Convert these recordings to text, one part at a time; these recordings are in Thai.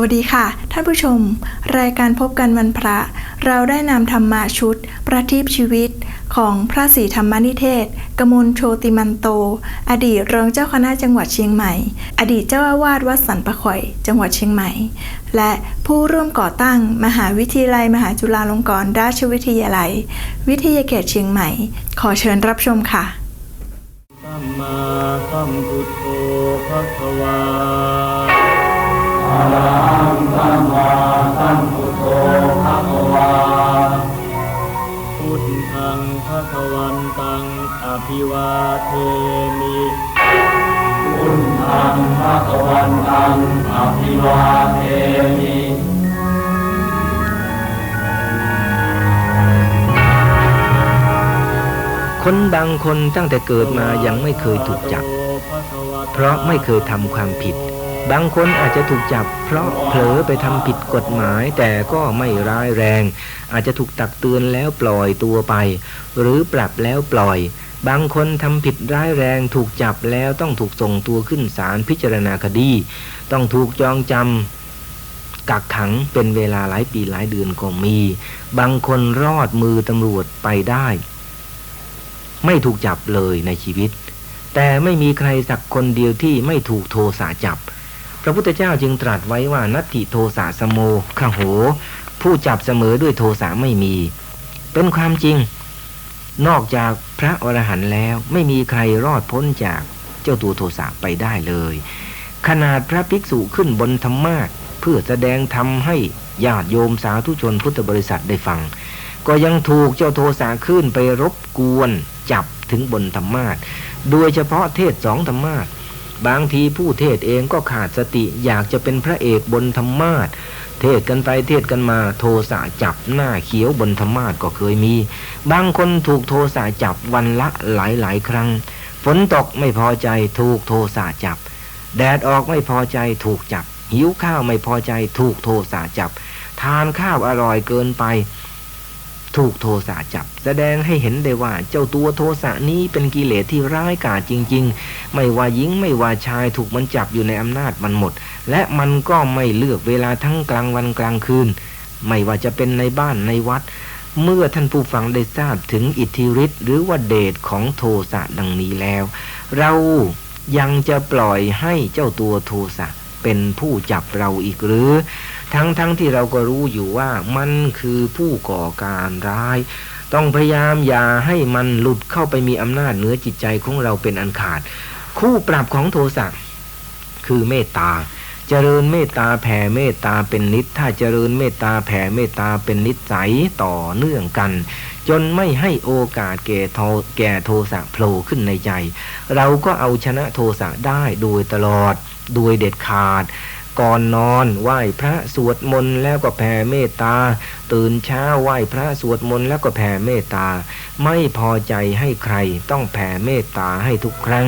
วัสดีค่ะ ท่านผู้ชม รายการพบกันวันพระ เราได้นำธรรมาชุด ประทีปชีวิตของพระศรีธรรมนิเทศ กมลโชติมันโต อดีตรองเจ้าคณะจังหวัดเชียงใหม่ อดีตเจ้าอาวาสวัดสันปะข่อย จังหวัดเชียงใหม่ และผู้ร่วมก่อตั้งมหาวิทยาลัย มหาจุฬาลงกรณราชวิทยาลัย วิทยาเขตเชียงใหม่ ขอเชิญรับชมค่ะสัมมาสัมพุทโธภะคะวา ภะคะวันตังอภิวาเทมิพุทธังภะคะวันตังอภิวาเทมิคนบางคนตั้งแต่เกิดมายังไม่เคยถูกจับ เพราะไม่เคยทำความผิด บางคนอาจจะถูกจับเพราะเผลอไปทำผิดกฎหมาย แต่ก็ไม่ร้ายแรง อาจจะถูกตักเตือนแล้วปล่อยตัวไป หรือปรับแล้วปล่อย บางคนทำผิดร้ายแรงถูกจับแล้วต้องถูกส่งตัวขึ้นศาลพิจารณาคดี ต้องถูกจองจำกักขังเป็นเวลาหลายปีหลายเดือนก็มี บางคนรอดมือตำรวจไปได้ ไม่ถูกจับเลยในชีวิต แต่ไม่มีใครสักคนเดียวที่ไม่ถูกโทสะจับ พระพุทธเจ้าจึงตรัสไว้ว่านัตถิโทสะสโมขโห ผู้จับเสมอด้วยโทสะไม่มี เป็นความจริง นอกจากพระอรหันต์แล้วไม่มีใครรอดพ้นจากเจ้าตัวโทสะไปได้เลย ขนาดพระภิกษุขึ้นบนธรรมาสเพื่อแสดงธรรมให้ญาติโยมสาธุชนพุทธบริษัทได้ฟัง ก็ยังถูกเจ้าโทสะขึ้นไปรบกวนจับถึงบนธรรมาสโดยเฉพาะเทศสองธรรมาส บางทีผู้เทศเองก็ขาดสติอยากจะเป็นพระเอกบนธรรมาสเทศกันไปเทศกันมาโทสะจับหน้าเขียวบนธรรมาสก็เคยมี บางคนถูกโทสะจับวันละหลายหลายครั้งฝนตกไม่พอใจถูกโทสะจับ แดดออกไม่พอใจถูกจับ หิวข้าวไม่พอใจถูกโทสะจับ ทานข้าวอร่อยเกินไป ถูกโทสะจับ แสดงให้เห็นได้ว่าเจ้าตัวโทสะนี้เป็นกิเลสที่ร้ายกาจจริง ๆ ไม่ว่าหญิงไม่ว่าชายถูกมันจับอยู่ในอำนาจมันหมด และมันก็ไม่เลือกเวลาทั้งกลางวันกลางคืน ไม่ว่าจะเป็นในบ้านในวัด เมื่อท่านผู้ฟังได้ทราบถึงอิทธิฤทธิ์หรือว่าเดชของโทสะดังนี้แล้ว เรายังจะปล่อยให้เจ้าตัวโทสะเป็นผู้จับเราอีกหรือ ทั้งๆทที่เราก็รู้อยู่ว่ามันคือผู้ก่อการร้าย ต้องพยายามอย่าให้มันหลุดเข้าไปมีอำนาจเหนือจิตใจของเราเป็นอันขาด คู่ปรับของโทสะคือเมตตาเจริญเมตตาแผ่เมตตาเป็นนิดถ้าเจริญเมตตาแผ่เมตตาเป็นนิสัยต่อเนื่องกัน จนไม่ให้โอกาสแก่โทแก่โทสะโผล่ขึ้นในใจ เราก็เอาชนะโทสะได้โดยตลอดโดยเด็ดขาด ก่อนนอนไหว้พระสวดมนต์แล้วก็แผ่เมตตา ตื่นเช้าไหว้พระสวดมนต์แล้วก็แผ่เมตตา ไม่พอใจให้ใครต้องแผ่เมตตาให้ทุกครั้ง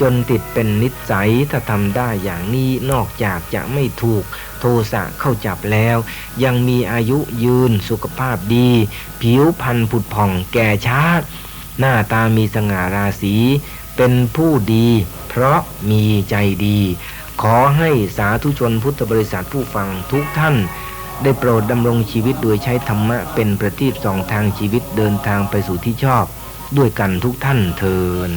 จนติดเป็นนิสัยถ้าทำได้อย่างนี้นอกจากจะไม่ถูกโทสะเข้าจับแล้ว ยังมีอายุยืนสุขภาพดี ผิวพรรณผุดผ่องแก่ช้าหน้าตามีสง่าราศีเป็นผู้ดี เพราะมีใจดี ขอให้สาธุชนพุทธบริษัทผู้ฟังทุกท่าน ได้โปรดดำรงชีวิตโดยใช้ธรรมะเป็นประทีปสองทางชีวิตเดินทางไปสู่ที่ชอบ ด้วยกันทุกท่านเทิน